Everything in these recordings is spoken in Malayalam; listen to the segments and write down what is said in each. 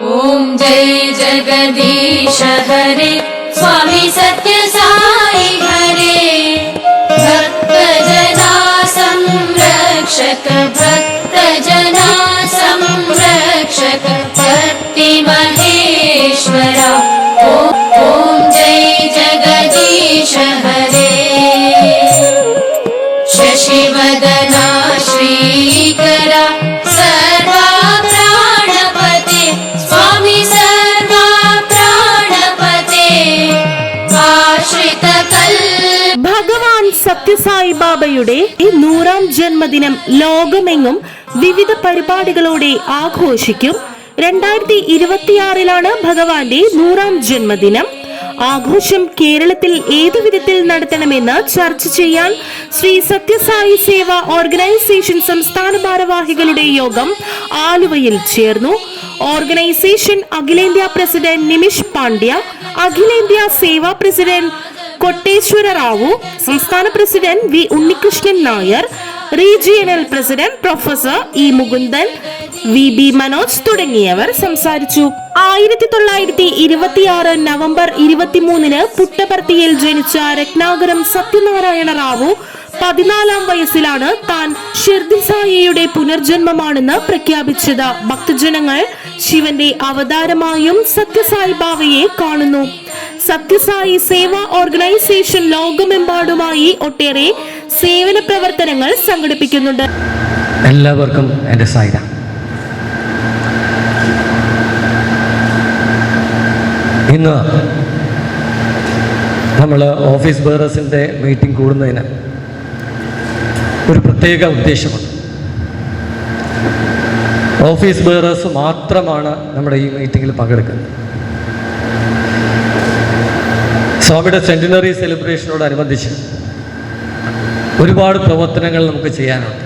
ॐ जय जगदीश हरे स्वामी सत्य साई हरे। भक्तजना संरक्षक भक्तजना സത്യസായി ബാബയുടെ ഈ നൂറാം ജന്മദിനം ലോകമെങ്ങും വിവിധ പരിപാടികളോടെ ആഘോഷിക്കും. രണ്ടായിരത്തി ഇരുപത്തിയാറിലാണ് ഭഗവാന്റെ നൂറാം ജന്മദിനം. ആഘോഷം കേരളത്തിൽ ഏതു വിധത്തിൽ നടത്തണമെന്ന് ചർച്ച ചെയ്യാൻ ശ്രീ സത്യസായി സേവ ഓർഗനൈസേഷൻ സംസ്ഥാന ഭാരവാഹികളുടെ യോഗം ആലുവയിൽ ചേർന്നു. ഓർഗനൈസേഷൻ അഖിലേന്ത്യാ പ്രസിഡന്റ് നിമിഷ് പാണ്ഡ്യ അഖിലേന്ത്യാ സേവാ പ്രസിഡന്റ് കൊട്ടേശ്വര റാവു സംസ്ഥാന president V Unnikrishnan Nair regional president professor E Mukundan V B Manoj തുടങ്ങിയവർ സംസാരിച്ചു. ആയിരത്തി തൊള്ളായിരത്തി ഇരുപത്തിയാറ് നവംബർ ഇരുപത്തിമൂന്നിന് പുട്ടപർത്തിയിൽ ജനിച്ച രത്നാകരം സത്യനാരായണ റാവു പതിനാലാം വയസ്സിലാണ് താൻ ഷിർദി സായിയുടെ പുനർജന്മമാണെന്ന് പ്രഖ്യാപിച്ചത്. ഭക്തജനങ്ങൾ ശിവന്റെ അവതാരമായും സത്യസായി ബാവയെ കാണുന്നു. സത്യസായി സേവാ ഓർഗനൈസേഷൻ ലോകമെമ്പാടുമായി ഒട്ടേറെ സേവന പ്രവർത്തനങ്ങൾ സംഘടിപ്പിക്കുന്നുണ്ട്. എല്ലാവർക്കും എന്റെ സായിര. ഇന്ന് നമ്മൾ ഓഫീസ് ബേറേഴ്സിന്റെ മീറ്റിംഗ് കൂടുന്നതിന് ഒരു പ്രത്യേക ഉദ്ദേശമുണ്ട്. ഓഫീസ് ബേറേഴ്സ് മാത്രമാണ് നമ്മുടെ ഈ മീറ്റിങ്ങിൽ പങ്കെടുക്കുന്നത്. സ്വാമിയുടെ സെന്റിനറി സെലിബ്രേഷനോടനുബന്ധിച്ച് ഒരുപാട് പ്രവർത്തനങ്ങൾ നമുക്ക് ചെയ്യാനുണ്ട്.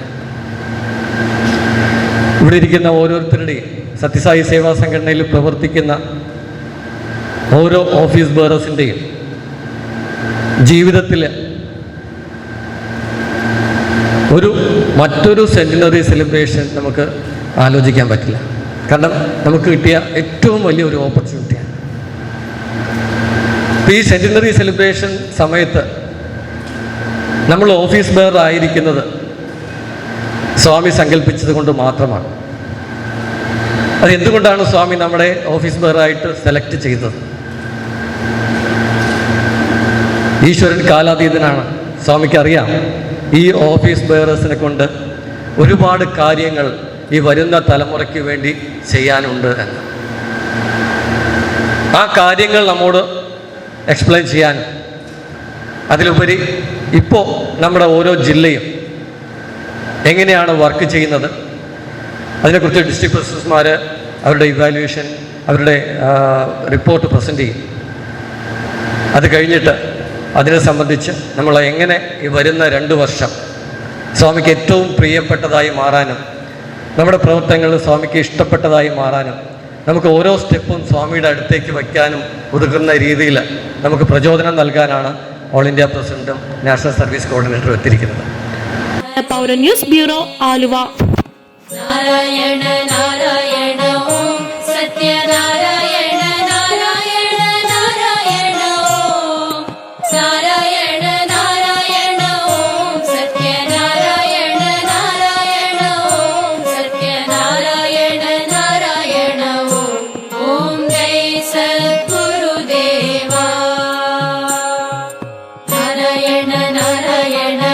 ഇവിടെ ഇരിക്കുന്ന ഓരോരുത്തരുടെയും സത്യസായി സേവാ സംഘടനയിൽ പ്രവർത്തിക്കുന്ന ഓരോ ഓഫീസ് ബേറേഴ്സിന്റെയും ജീവിതത്തിൽ ഒരു മറ്റൊരു സെന്റിനറി സെലിബ്രേഷൻ നമുക്ക് ആലോചിക്കാൻ പറ്റില്ല. കാരണം നമുക്ക് കിട്ടിയ ഏറ്റവും വലിയ ഒരു ഓപ്പർച്യൂണിറ്റിയാണ് ഈ സെന്റിനറി സെലിബ്രേഷൻ സമയത്ത് നമ്മൾ ഓഫീസ് ബെയർ ആയിരിക്കുന്നത് സ്വാമി സങ്കല്പിച്ചത് കൊണ്ട് മാത്രമാണ്. അത് എന്തുകൊണ്ടാണ് സ്വാമി നമ്മുടെ ഓഫീസ് ബെയറായിട്ട് സെലക്ട് ചെയ്തത്? ഈശ്വരൻ കാലാതീതനാണ്. സ്വാമിക്ക് അറിയാം ഈ ഓഫീസ് ബെയറേഴ്സിനെ കൊണ്ട് ഒരുപാട് കാര്യങ്ങൾ ഈ വരുന്ന തലമുറയ്ക്ക് വേണ്ടി ചെയ്യാനുണ്ട് എന്ന്. ആ കാര്യങ്ങൾ നമ്മോട് എക്സ്പ്ലെയിൻ ചെയ്യാൻ. അതിലുപരി ഇപ്പോൾ നമ്മുടെ ഓരോ ജില്ലയും എങ്ങനെയാണ് വർക്ക് ചെയ്യുന്നത്? അതിനെക്കുറിച്ച് ഡിസ്ട്രിക്ട് പ്രസിഡന്റ്മാർ അവരുടെ ഇവാലുവേഷൻ അവരുടെ റിപ്പോർട്ട് പ്രസന്റ് ചെയ്യും. അത് കഴിഞ്ഞിട്ട് അതിനെ സംബന്ധിച്ച് നമ്മൾ എങ്ങനെ ഈ വരുന്ന രണ്ട് വർഷം സ്വാമിക്ക് ഏറ്റവും പ്രിയപ്പെട്ടതായി മാറാനും നമ്മുടെ പ്രവർത്തനങ്ങൾ സ്വാമിക്ക് ഇഷ്ടപ്പെട്ടതായി മാറാനും നമുക്ക് ഓരോ സ്റ്റെപ്പും സ്വാമിയുടെ അടുത്തേക്ക് വയ്ക്കാനും ഒതുക്കുന്ന രീതിയിൽ നമുക്ക് പ്രചോദനം നൽകാനാണ് ഓൾ ഇന്ത്യ പ്രസിഡന്റും നാഷണൽ സർവീസ് കോർഡിനേറ്ററും എത്തിയിരിക്കുന്നത്. പൗര news bureau Aluva. Narayana Narayana Satyanarayana Narayana Narayana.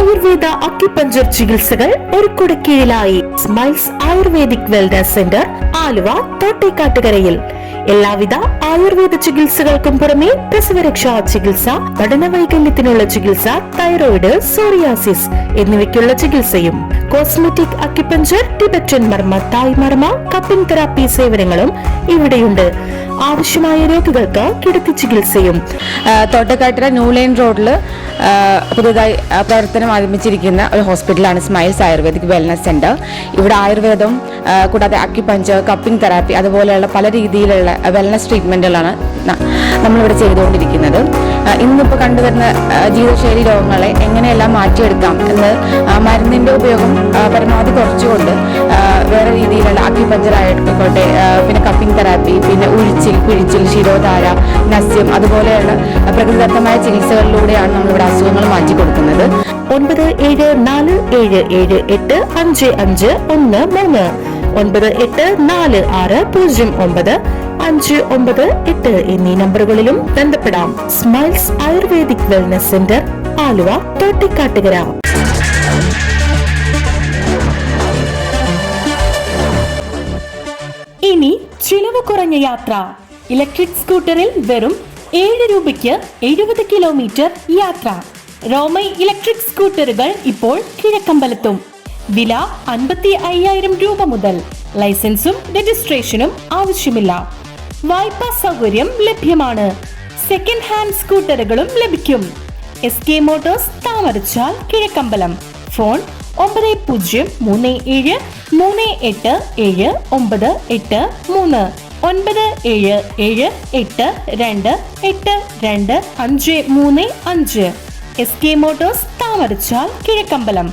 Ayurveda acupuncture ചികിത്സകൾ ഒരു കുടക്കീഴിലായി smiles ayurvedic wellness centre Aluva തോട്ടേക്കാട്ടുകരയിൽ. എല്ലാവിധ ആയുർവേദ ചികിത്സകൾക്കും പുറമെ പ്രസവരക്ഷാ ചികിത്സ പഠനവൈകല്യത്തിനുള്ള ചികിത്സ തൈറോയിഡ് സോറിയാസിസ് എന്നിവയ്ക്കുള്ള ചികിത്സയും. കോസ്മെറ്റിക് അക്യുപഞ്ചർ ടിബറ്റൻ മർമ്മ തായ് മർമ്മ കപ്പിംഗ് തെറാപ്പി സേവനങ്ങളും ഇവിടെയുണ്ട്. ആവശ്യമായ രോഗികൾക്ക് കിടത്തി ചികിത്സയും. തോട്ടക്കാട്ടിര ന്യൂലൈൻ ന്യൂ ലൈൻ റോഡിൽ പുതുതായി പ്രവർത്തനം ആരംഭിച്ചിരിക്കുന്ന ഒരു ഹോസ്പിറ്റലാണ് സ്മൈൽസ് ആയുർവേദിക് വെൽനസ് സെന്റർ ഇവിടെ ആയുർവേദം കൂടാതെ അക്യുപഞ്ചർ കപ്പിംഗ് തെറാപ്പി അതുപോലെയുള്ള പല രീതിയിലുള്ള വെൽനസ് ട്രീറ്റ്മെന്റുകളാണ് നമ്മളിവിടെ ചെയ്തുകൊണ്ടിരിക്കുന്നത്. ഇന്നിപ്പോൾ കണ്ടുവരുന്ന ജീവിതശൈലി രോഗങ്ങളെ എങ്ങനെയെല്ലാം മാറ്റിയെടുക്കാം എന്ന് മരുന്നിന്റെ ഉപയോഗം പരമാവധി കുറച്ചുകൊണ്ട് വേറെ രീതിയിലുള്ള അഗ്നിപഞ്ചർ ആയിക്കോട്ടെ പിന്നെ കപ്പിംഗ് തെറാപ്പി പിന്നെ ഉഴിച്ചിൽ പിഴിച്ചിൽ ശിരോധാര നസ്യം അതുപോലെയുള്ള പ്രകൃതിദത്തമായ ചികിത്സകളിലൂടെയാണ് നമ്മളിവിടെ അസുഖങ്ങൾ മാറ്റി കൊടുക്കുന്നത് ഒൻപത് ഏഴ് നാല് ഏഴ് ഏഴ് എട്ട് അഞ്ച് അഞ്ച് ഒന്ന് മൂന്ന്. ഒൻപത് എട്ട് നാല് ആറ് പൂജ്യം ഒമ്പത്. അഞ്ച് ഒമ്പത് എട്ട് എന്നീ നമ്പറുകളിലും ബന്ധപ്പെടാം. Smiles ayurvedic wellness centre Aluva തോട്ടിക്കാട്ടുകര. ഇനി ചിലവ് കുറഞ്ഞ യാത്ര. ഇലക്ട്രിക് സ്കൂട്ടറിൽ വെറും ഏഴ് രൂപയ്ക്ക് എഴുപത് കിലോമീറ്റർ യാത്ര. റോമൈ ഇലക്ട്രിക് സ്കൂട്ടറുകൾ ഇപ്പോൾ കിഴക്കമ്പലത്തും. വില അൻപത്തി അയ്യായിരം രൂപ മുതൽ. ലൈസൻസും രജിസ്ട്രേഷനും ആവശ്യമില്ല. വായ്പാ സൗകര്യം ലഭ്യമാണ്. സെക്കൻഡ് ഹാൻഡ് സ്കൂട്ടറുകളും ലഭിക്കും. S K motors Thamarachal Kizhakkambalam. Phone ഒമ്പത് പൂജ്യം മൂന്ന് ഏഴ് മൂന്ന് എട്ട് ഏഴ് ഒമ്പത് എട്ട് മൂന്ന്. ഒൻപത് ഏഴ് ഏഴ് എട്ട് രണ്ട് എട്ട് രണ്ട് അഞ്ച് മൂന്ന് അഞ്ച്. S K motors Thamarachal Kizhakkambalam.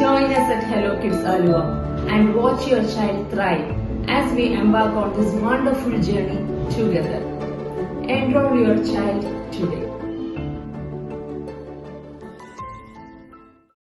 Join us at Hello Kids Alua and watch your child thrive as we embark on this wonderful journey together. Enroll your child today.